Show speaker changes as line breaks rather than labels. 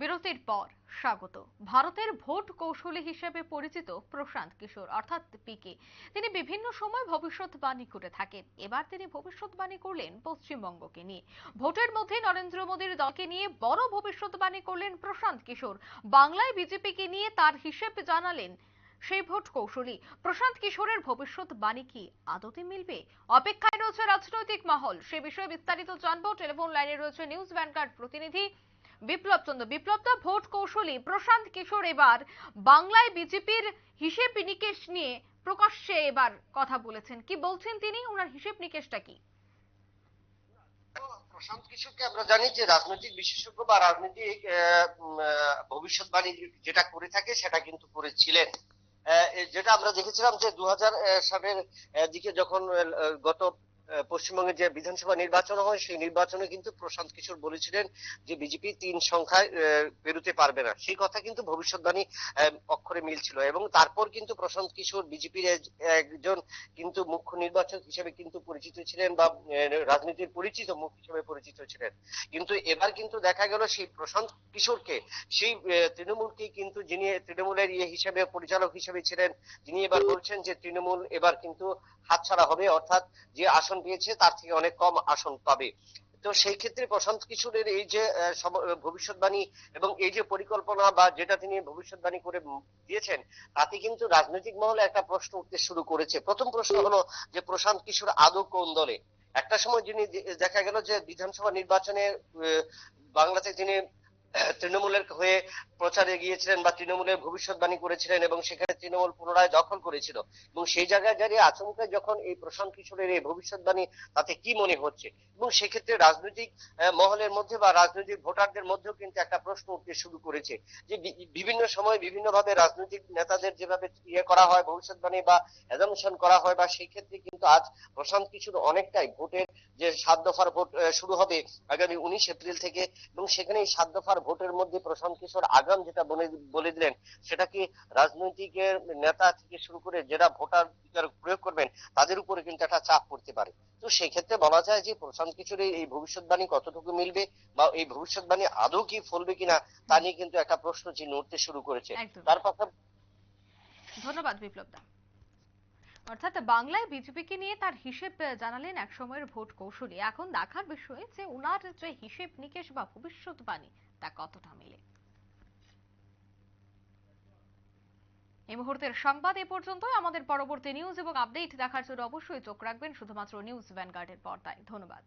বিরতির পর স্বাগত। ভারতের ভোট কৌশলী হিসেবে পরিচিত প্রশান্ত কিশোর, অর্থাৎ পিকে তিনি বিভিন্ন সময় ভবিষ্যৎবাণী করে থাকেন। এবার তিনি ভবিষ্যৎবাণী করলেন পশ্চিমবঙ্গকে নিয়ে। ভোটের মধ্যে নরেন্দ্র মোদীর দলকে নিয়ে বড় ভবিষ্যৎবাণী করলেন প্রশান্ত কিশোর। বাংলায় বিজেপিকে নিয়ে তার হিসেব জানালেন সেই ভোট কৌশলী। প্রশান্ত কিশোরের ভবিষ্যৎবাণী কি আদতে মিলবে? অপেক্ষায় রয়েছে রাজনৈতিক মহল। সে বিষয়ে বিস্তারিত জানব। টেলিফোন লাইনে রয়েছে নিউজ ভ্যানগার্ড প্রতিনিধি বিপ্লব চন্দ্র বিপ্লব দা ভোট কৌশলী প্রশান্ত কিশোর এবার বাংলায় বিজেপির হিসেব নিকেশ নিয়ে প্রকাশ্যে এবার কথা বলেছেন। কি বলছেন তিনি? ওনার হিসেব নিকেশটা কি?
প্রশান্ত কিশোরকে আমরা জানি যে রাজনৈতিক বিশেষজ্ঞ বা রাজনৈতিক ভবিষ্যৎবাণী যেটা করে থাকে সেটা কিন্তু করেছিলেন। যেটা আমরা দেখেছিলাম যে দু সালের দিকে যখন গত পশ্চিমবঙ্গে যে বিধানসভা নির্বাচন হয়, সেই নির্বাচনে কিন্তু প্রশান্ত কিশোর বলেছিলেন যে বিজেপি তিন সংখ্যায় পেরোতে পারবে না। সেই কথা কিন্তু ভবিষ্যৎবাণী অক্ষরে মিলছিল এবং তারপর কিন্তু প্রশান্ত কিশোর বিজেপির একজন কিন্তু মুখ্য নির্বাচক হিসেবে কিন্তু পরিচিত ছিলেন বা রাজনীতির পরিচিত মুখ হিসেবে পরিচিত ছিলেন। কিন্তু এবার কিন্তু দেখা গেল সেই প্রশান্ত কিশোরকে, সেই তৃণমূলকে কিন্তু যিনি তৃণমূলের ইয়ে হিসেবে, পরিচালক হিসেবে ছিলেন, যিনি এবার বলছেন যে তৃণমূল এবার কিন্তু হাতছাড়া হবে, অর্থাৎ যে আসন পেয়েছে তার থেকে অনেক কম আসন পাবে। তো সেই ক্ষেত্রে প্রশান্ত কিশোরের এই যে ভবিষ্যৎবাণী এবং এই যে পরিকল্পনা বা যেটা তিনি ভবিষ্যৎবাণী করে দিয়েছেন, তাতে কিন্তু রাজনৈতিক মহলে একটা প্রশ্ন উঠতে শুরু করেছে। প্রথম প্রশ্ন হলো যে, প্রশান্ত কিশোর আদৌ কোন দলে? একটা সময় যিনি দেখা গেল যে বিধানসভা নির্বাচনে বাংলাতে তিনি তৃণমূলের হয়ে প্রচারে গিয়েছিলেন বা তৃণমূলের ভবিষ্যৎবাণী করেছিলেন এবং সেখানে তৃণমূল পুনরায় দখল করেছিল। এবং সেই জায়গায় দাঁড়িয়ে আচমকা যখন এই প্রশান্ত কিশোরের এই ভবিষ্যৎবাণী, তাতে কি মনে হচ্ছে? এবং সেক্ষেত্রে রাজনৈতিক মহলের মধ্যে বা রাজনৈতিক ভোটারদের মধ্যেও কিন্তু একটা প্রশ্ন উঠতে শুরু করেছে যে বিভিন্ন সময় বিভিন্নভাবে রাজনৈতিক নেতাদের যেভাবে ইয়ে করা হয়, ভবিষ্যৎবাণী বা অ্যাজামশন করা হয় বা সেই ক্ষেত্রে কিন্তু আজ প্রশান্ত কিশোর অনেকটাই ভোটের যে সাত দফার ভোট শুরু হবে আগামী উনিশ এপ্রিল থেকে। এবং সেখানে এই সাত দফার ভোটের মধ্যে প্রশান্ত কিশোর আগাম যেটা বলে দিলেন সেটা কি রাজনৈতিকের নেতা থেকে শুরু করে যারা ভোটার প্রয়োগ করবেন তাদের উপরে কিন্তু একটা চাপ পড়তে পারে। তো সেই ক্ষেত্রে বলা যায় যে প্রশান্ত কিশোরের এই ভবিষ্যৎবাণী কতটুকু মিলবে বা এই ভবিষ্যৎবাণী আদৌ কি ফলবে কিনা তা নিয়ে কিন্তু একটা প্রশ্ন চিহ্ন উঠতে শুরু করেছে। তার পাশাপাশি
ধন্যবাদ বিপ্লব দা অর্থাৎ বাংলায় বিজেপিকে নিয়ে তার হিসেব জানালেন এক সময়ের ভোট কৌশলী। এখন দেখার বিষয় যে উনার যে হিসেব নিকেশ বা ভবিষ্যৎবাণী, তা কতটা মেলে? এই মুহূর্তের সংবাদ এ পর্যন্ত আমাদের পরবর্তী নিউজ এবং আপডেট দেখার জন্য অবশ্যই চোখ রাখবেন শুধুমাত্র নিউজ ভ্যানগার্ডের পর্দায়। ধন্যবাদ।